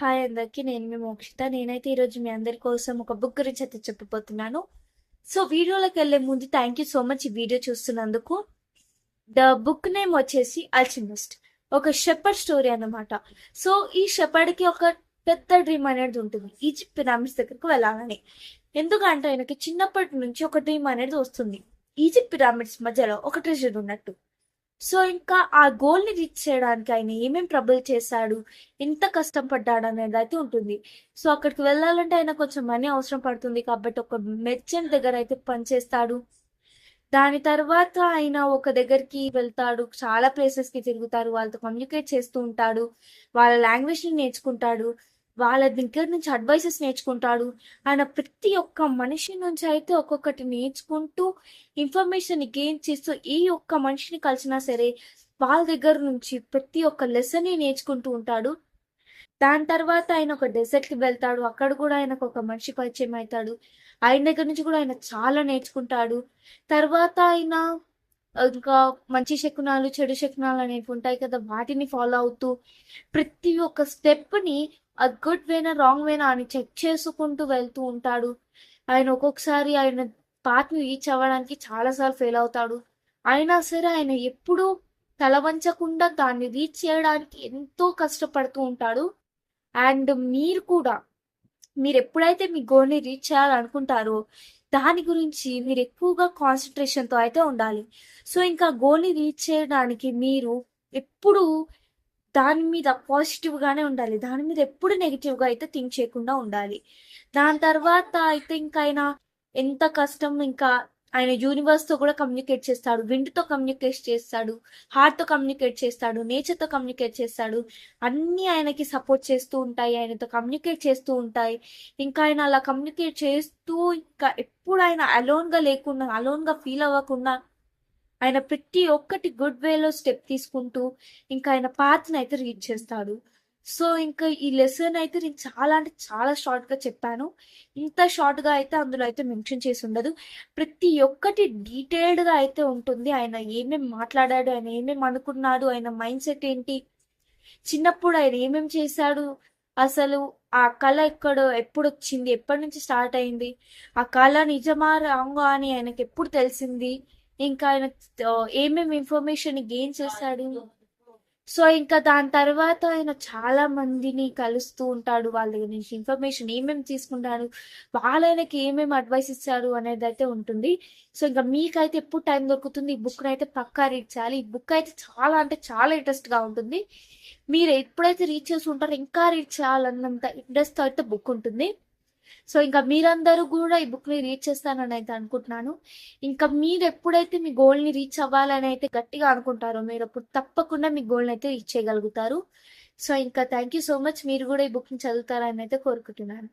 Hi అందరికీ నేను మీ మోక్షిత. నేనైతే ఈరోజు మీ అందరి కోసం ఒక బుక్ గురించి అయితే చెప్పబోతున్నాను. సో వీడియోలోకి వెళ్ళే ముందు థ్యాంక్ యూ సో మచ్ ఈ వీడియో చూస్తున్నందుకు. ద బుక్ నేమ్ వచ్చేసి అల్చిమిస్ట్ ఒక షెపర్డ్ స్టోరీ అన్నమాట. సో ఈ షెపర్డ్కి ఒక పెద్ద డ్రీమ్ అనేది ఉంటుంది. ఈజిప్ట్ పిరామిడ్స్ దగ్గరకు వెళ్ళాలని. ఎందుకంటే ఆయనకి చిన్నప్పటి నుంచి ఒక డ్రీమ్ అనేది వస్తుంది. ఈజిప్ట్ పిరామిడ్స్ మధ్యలో ఒక ట్రెజర్ ఉన్నట్టు. సో ఇంకా ఆ గోల్ని రీచ్ చేయడానికి ఆయన ఏమేం ట్రబుల్ చేశాడు ఎంత కష్టం పడ్డాడు అనేది అయితే ఉంటుంది. సో అక్కడికి వెళ్ళాలంటే ఆయన కొంచెం మనీ అవసరం పడుతుంది కాబట్టి ఒక మెర్చెంట్ దగ్గర అయితే పనిచేస్తాడు దాని తర్వాత ఆయన ఒక దగ్గరికి వెళ్తాడు చాలా ప్లేసెస్కి తిరుగుతారు వాళ్ళతో కమ్యూనికేట్ చేస్తూ ఉంటాడు వాళ్ళ లాంగ్వేజ్ని నేర్చుకుంటాడు. వాళ్ళ దగ్గర నుంచి అడ్వైసెస్ నేర్చుకుంటాడు. ఆయన ప్రతి ఒక్క మనిషి నుంచి అయితే ఒక్కొక్కటి నేర్చుకుంటూ ఇన్ఫర్మేషన్ గెయిన్ చేస్తూ ఏ ఒక్క మనిషిని కలిసినా సరే వాళ్ళ దగ్గర నుంచి ప్రతి ఒక్క లెసన్ నేర్చుకుంటూ ఉంటాడు. దాని తర్వాత ఆయన ఒక డెజర్ట్కి వెళ్తాడు. అక్కడ కూడా ఆయనకు ఒక మనిషి పరిచయం అవుతాడు. ఆయన దగ్గర నుంచి కూడా ఆయన చాలా నేర్చుకుంటాడు. తర్వాత ఆయన ఇంకా మంచి శకునాలు చెడు శకునాలు అనేవి ఉంటాయి కదా వాటిని ఫాలో అవుతూ ప్రతి ఒక్క స్టెప్ని అది గుడ్ వేనా రాంగ్ వేనా అని చెక్ చేసుకుంటూ వెళ్తూ ఉంటాడు. ఆయన ఒక్కొక్కసారి ఆయన పాత్ని రీచ్ అవ్వడానికి చాలాసార్లు ఫెయిల్ అవుతాడు. అయినా సరే ఆయన ఎప్పుడూ తలవంచకుండా దాన్ని రీచ్ చేయడానికి ఎంతో కష్టపడుతూ ఉంటాడు. అండ్ మీరు కూడా మీరు ఎప్పుడైతే మీ గోల్ని రీచ్ చేయాలనుకుంటారో దాని గురించి మీరు ఎక్కువగా కాన్సన్ట్రేషన్తో అయితే ఉండాలి. సో ఇంకా గోల్ని రీచ్ చేయడానికి మీరు ఎప్పుడు దాని మీద పాజిటివ్గానే ఉండాలి. దాని మీద ఎప్పుడు నెగిటివ్గా అయితే థింక్ చేయకుండా ఉండాలి. దాని తర్వాత అయితే ఇంకా ఆయన ఎంత కష్టం ఇంకా ఆయన యూనివర్స్తో కూడా కమ్యూనికేట్ చేస్తాడు. విండ్తో కమ్యూనికేట్ చేస్తాడు. హార్ట్తో కమ్యూనికేట్ చేస్తాడు. నేచర్తో కమ్యూనికేట్ చేస్తాడు. అన్నీ ఆయనకి సపోర్ట్ చేస్తూ ఉంటాయి. ఆయనతో కమ్యూనికేట్ చేస్తూ ఉంటాయి. ఇంకా ఆయన అలా కమ్యూనికేట్ చేస్తూ ఇంకా ఎప్పుడు ఆయన అలోన్గా లేకుండా అలోన్గా ఫీల్ అవ్వకుండా ఆయన ప్రతి ఒక్కటి గుడ్ వేలో స్టెప్ తీసుకుంటూ ఇంకా ఆయన పాత్ని అయితే రీడ్ చేస్తాడు. సో ఇంకా ఈ లెసన్ అయితే నేను చాలా అంటే చాలా షార్ట్గా చెప్పాను. ఇంత షార్ట్గా అయితే అందులో అయితే మెన్షన్ చేసి ఉండదు. ప్రతి ఒక్కటి డీటెయిల్డ్గా అయితే ఉంటుంది. ఆయన ఏమేమి మాట్లాడాడు ఆయన ఏమేమి అనుకున్నాడు ఆయన మైండ్ సెట్ ఏంటి? చిన్నప్పుడు ఆయన ఏమేమి చేశాడు? అసలు ఆ కళ ఎక్కడ ఎప్పుడు వచ్చింది ఎప్పటి నుంచి స్టార్ట్ అయింది? ఆ కళ నిజమా రాంగా అని ఆయనకి ఎప్పుడు తెలిసింది? ఇంకా ఆయన ఏమేమి ఇన్ఫర్మేషన్ గెయిన్ చేశాడు? సో ఇంకా దాని తర్వాత ఆయన చాలా మందిని కలుస్తూ ఉంటాడు వాళ్ళ దగ్గర నుంచి ఇన్ఫర్మేషన్ ఏమేమి తీసుకుంటాడు వాళ్ళకి ఏమేమి అడ్వైస్ ఇస్తారు అనేది అయితే ఉంటుంది. సో ఇంకా మీకైతే ఎప్పుడు టైం దొరుకుతుంది? ఈ బుక్ అయితే పక్కా రీడ్ చేయాలి. ఈ బుక్ అయితే చాలా అంటే చాలా ఇంట్రెస్ట్గా ఉంటుంది. మీరు ఎప్పుడైతే రీచ్ చేసి ఉంటారో ఇంకా రీడ్ చేయాలన్నంత ఇంట్రెస్ట్ అయితే బుక్ ఉంటుంది. సో ఇంకా మీరందరూ కూడా ఈ బుక్ని రీచ్ చేస్తానని అయితే అనుకుంటున్నాను. ఇంకా మీరు ఎప్పుడైతే మీ గోల్ని రీచ్ అవ్వాలని అయితే గట్టిగా అనుకుంటారో మీరు అప్పుడు తప్పకుండా మీ గోల్ని అయితే రీచ్ చేయగలుగుతారు. సో ఇంకా థ్యాంక్ యూ సో మచ్ మీరు కూడా ఈ బుక్ని చదువుతారని అయితే కోరుకుంటున్నాను.